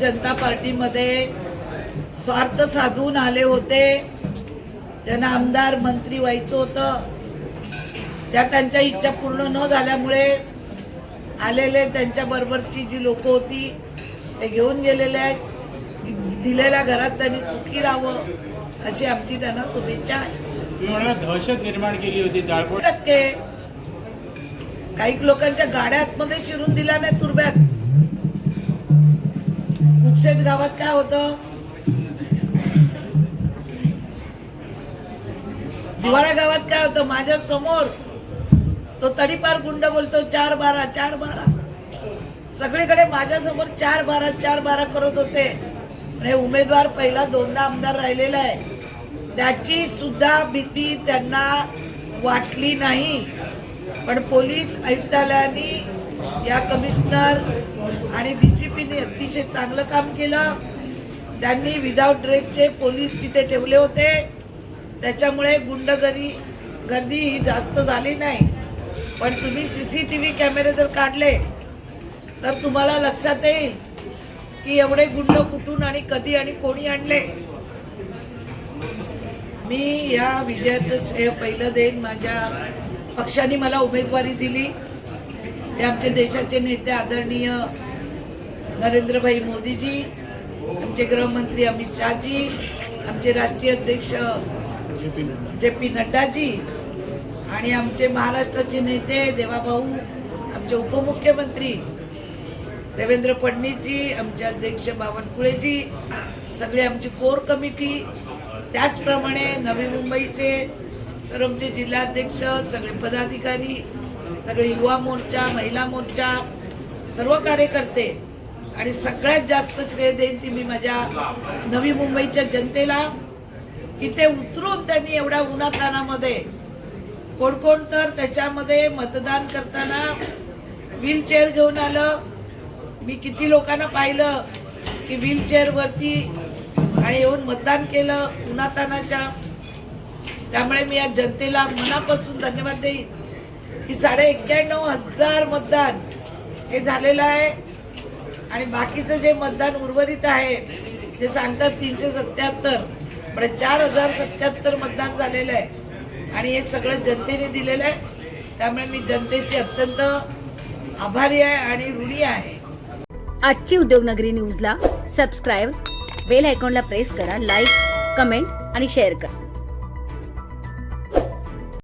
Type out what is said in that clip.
जनता पार्टीमध्ये स्वार्थ साधून आले होते त्यांना आमदार मंत्री व्हायचं होतं त्या त्यांच्या इच्छा पूर्ण न झाल्यामुळे आलेले त्यांच्या बरोबरची जी लोक होती ते घेऊन गेलेले आहेत. दिलेल्या घरात त्यांनी सुखी राहावं अशी आमची त्यांना शुभेच्छा आहे. दहशत निर्माण केली होती जाळपोळ टक्के काही लोकांच्या गाड्या आतमध्ये शिरून दिल्या नाही तुरब्यात. मुक्षेत गावात काय होतं? दिवाळा गावात काय होतं? माझ्यासमोर तो तडीपार गुंड बोलतो चार बारा चार बारा. सगळीकडे माझ्यासमोर चार बारा चार बारा करत होते. आणि उमेदवार पहिला दोनदा आमदार राहिलेला आहे. त्याची सुद्धा भीती त्यांना वाटली नाही. पण पोलीस आयुक्तालयाने या कमिशनर आणि डीसीपीने अतिशय चांगलं काम केलं. त्यांनी विदाऊट ड्रेसचे पोलीस तिथे ठेवले होते. त्याच्यामुळे गुंडगरी गर्दी ही जास्त झाली नाही. पण तुम्ही सी सी टी व्ही कॅमेरे जर काढले तर तुम्हाला लक्षात येईल की एवढे गुंड कुठून आणि कधी आणि कोणी आणले. मी या विजयाचं श्रेय पहिलं देईन. माझ्या पक्षाने मला उमेदवारी दिली. ते आमचे देशाचे नेते आदरणीय नरेंद्रभाई मोदीजी आमचे गृहमंत्री अमित शहाजी आमचे राष्ट्रीय अध्यक्ष जे पी नड्डाजी आणि आमचे महाराष्ट्राचे नेते देवाभाऊ आमचे उपमुख्यमंत्री देवेंद्र फडणवीसजी आमचे अध्यक्ष बावनकुळेजी सगळे आमची कोर कमिटी. त्याचप्रमाणे नवी मुंबईचे सर्व आमचे जिल्हाध्यक्ष सगळे पदाधिकारी सगळे युवा मोर्चा महिला मोर्चा सर्व कार्यकर्ते आणि सगळ्यात जास्त श्रेय देईन ती मी माझ्या नवी मुंबईच्या जनतेला की ते उतरून त्यांनी एवढ्या उन्हातानामध्ये कोण कोण तर त्याच्यामध्ये मतदान करताना व्हीलचेअर घेऊन आलं. मी किती लोकांना पाहिलं की व्हीलचेअरवरती आणि येऊन मतदान केलं उन्हातानाच्या. त्यामुळे मी या जनतेला मनापासून धन्यवाद देईन. की साडे एक्क्याण्णव हजार मतदान हे झालेलं आहे. आणि बाकीचं जे मतदान उर्वरित आहे ते सांगतात तीनशे सत्याहत्तर पण चार हजार सत्याहत्तर मतदान झालेलं आहे. आणि हे सगळं जनतेने दिलेलं आहे. त्यामुळे मी जनतेची अत्यंत आभारी आहे आणि ऋणी आहे. आजची उद्योगनगरी न्यूजला सबस्क्राईब बेल आयकॉनला प्रेस करा लाईक कमेंट आणि शेअर करा.